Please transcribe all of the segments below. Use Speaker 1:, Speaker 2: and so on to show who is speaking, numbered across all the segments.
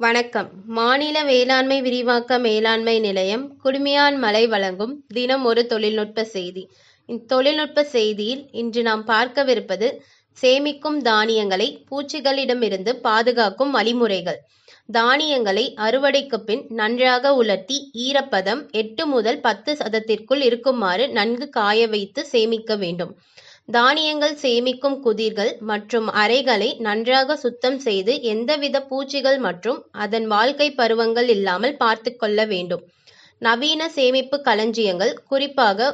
Speaker 1: வணக்கம். மாநில வேளாண்மை விரிவாக்க மேலாண்மை நிலையம் குடுமியான்மலை வழங்கும் தினம் ஒரு தொழில்நுட்ப செய்தி. தொழில்நுட்ப செய்தியில் இன்று நாம் பார்க்கவிருப்பது சேமிக்கும் தானியங்களை பூச்சிகளிடமிருந்து பாதுகாக்கும் வழிமுறைகள். தானியங்களை அறுவடைக்கு பின் நன்றாக உலர்த்தி ஈரப்பதம் எட்டு முதல் பத்து சதத்திற்குள் இருக்குமாறு நன்கு காய வைத்து சேமிக்க வேண்டும். தானியங்கள் சேமிக்கும் குதிர்கள் மற்றும் அறைகளை நன்றாக சுத்தம் செய்து எந்தவித பூச்சிகள் மற்றும் அதன் வாழ்க்கை பருவங்கள் இல்லாமல் பார்த்து கொள்ள வேண்டும். நவீன சேமிப்பு களஞ்சியங்கள் குறிப்பாக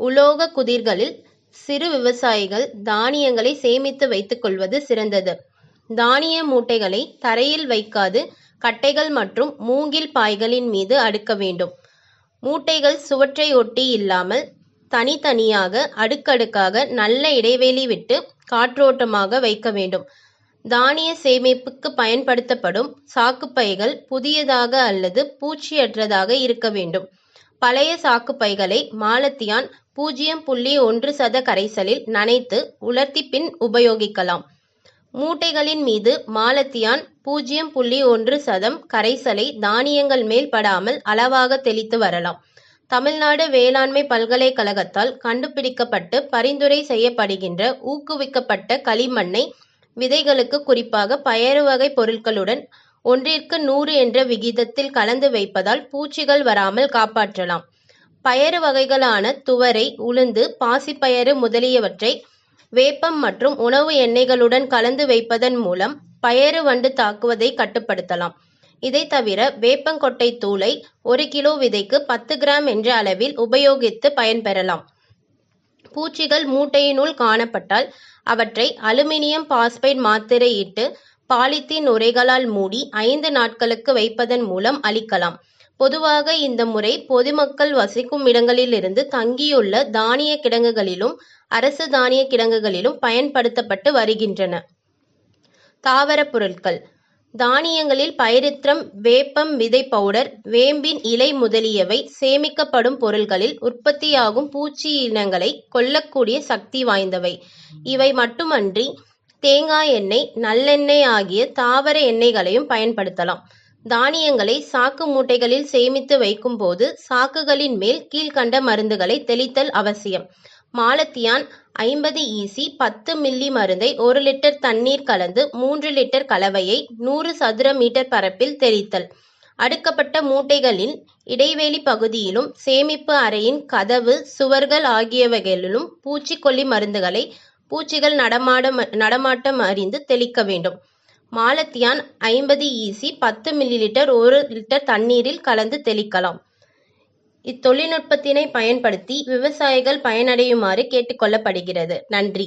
Speaker 1: உலோக குதிர்களில் சிறு விவசாயிகள் தானியங்களை சேமித்து வைத்துக் கொள்வது சிறந்தது. தானிய மூட்டைகளை தரையில் வைக்காது கட்டைகள் மற்றும் மூங்கில் பாய்களின் மீது அடுக்க வேண்டும். மூட்டைகள் சுவற்றை ஒட்டி இல்லாமல் தனித்தனியாக அடுக்கடுக்காக நல்ல இடைவெளி விட்டு காற்றோட்டமாக வைக்க வேண்டும். தானிய சேமிப்புக்கு பயன்படுத்தப்படும் சாக்குப்பைகள் புதியதாக அல்லது பூச்சியற்றதாக இருக்க வேண்டும். பழைய சாக்குப்பைகளை மாலத்தியான் பூஜ்ஜியம் புள்ளி ஒன்று சத கரைசலில் நனைத்து உலர்த்தி பின் உபயோகிக்கலாம். மூட்டைகளின் மீது மாலத்தியான் பூஜ்ஜியம் புள்ளி ஒன்று சதம் கரைசலை தானியங்கள் மேல் படாமல் அளவாக தெளித்து வரலாம். தமிழ்நாடு வேளாண்மை பல்கலைக்கழகத்தால் கண்டுபிடிக்கப்பட்டு பரிந்துரை செய்யப்படுகின்ற ஊக்குவிக்கப்பட்ட களிமண்ணை விதைகளுக்கு குறிப்பாக பயறு வகை பொருட்களுடன் ஒன்றிற்கு நூறு என்ற விகிதத்தில் கலந்து வைப்பதால் பூச்சிகள் வராமல் காப்பாற்றலாம். பயறு வகைகளான துவரை உளுந்து பாசிப்பயறு முதலியவற்றை வேப்பம் மற்றும் உணவு எண்ணெய்களுடன் கலந்து வைப்பதன் மூலம் பயறு வண்டு தாக்குவதை கட்டுப்படுத்தலாம். இதை தவிர வேப்பங்கொட்டை தூளை ஒரு கிலோ விதைக்கு பத்து கிராம் என்ற அளவில் உபயோகித்து பயன்பெறலாம். பூச்சிகள் மூட்டையினுள் காணப்பட்டால் அவற்றை அலுமினியம் பாஸ்பைட் மாத்திரையிட்டு பாலித்தீன் உரைகளால் மூடி ஐந்து நாட்களுக்கு வைப்பதன் மூலம் அழிக்கலாம். பொதுவாக இந்த முறை பொதுமக்கள் வசிக்கும் இடங்களிலிருந்து தங்கியுள்ள தானிய கிடங்குகளிலும் அரசு தானிய கிடங்குகளிலும் பயன்படுத்தப்பட்டு வருகின்றன. தாவரப் பொருட்கள். தானியங்களில் பைரித்ரம் வேப்பம் விதை பவுடர் வேம்பின் இலை முதலியவை சேமிக்கப்படும் பொருள்களில் உற்பத்தியாகும் பூச்சி இனங்களை கொல்லக்கூடிய சக்தி வாய்ந்தவை. இவை மட்டுமன்றி தேங்காய் எண்ணெய் நல்லெண்ணெய் ஆகிய தாவர எண்ணெய்களையும் பயன்படுத்தலாம். தானியங்களை சாக்கு மூட்டைகளில் சேமித்து வைக்கும் போது சாக்குகளின் மேல் கீழ்கண்ட மருந்துகளை தெளித்தல் அவசியம். மாலத்தியான் ஐம்பது ஈசி பத்து மில்லி மருந்தை ஒரு லிட்டர் தண்ணீர் கலந்து மூன்று லிட்டர் கலவையை நூறு சதுர மீட்டர் பரப்பில் தெளித்தல். அடுக்கப்பட்ட மூட்டைகளின் இடைவெளி பகுதியிலும் சேமிப்பு அறையின் கதவு சுவர்கள் ஆகியவைகளிலும் பூச்சிக்கொல்லி மருந்துகளை பூச்சிகள் நடமாடம் நடமாட்டம் அறிந்து தெளிக்க வேண்டும். மாலத்தியான் ஐம்பது ஈசி பத்து மில்லி லிட்டர் ஒரு லிட்டர் தண்ணீரில் கலந்து தெளிக்கலாம். இத்தொழில்நுட்பத்தினை பயன்படுத்தி விவசாயிகள் பயனடையுமாறு கேட்டுக்கொள்ளப்படுகிறது நன்றி.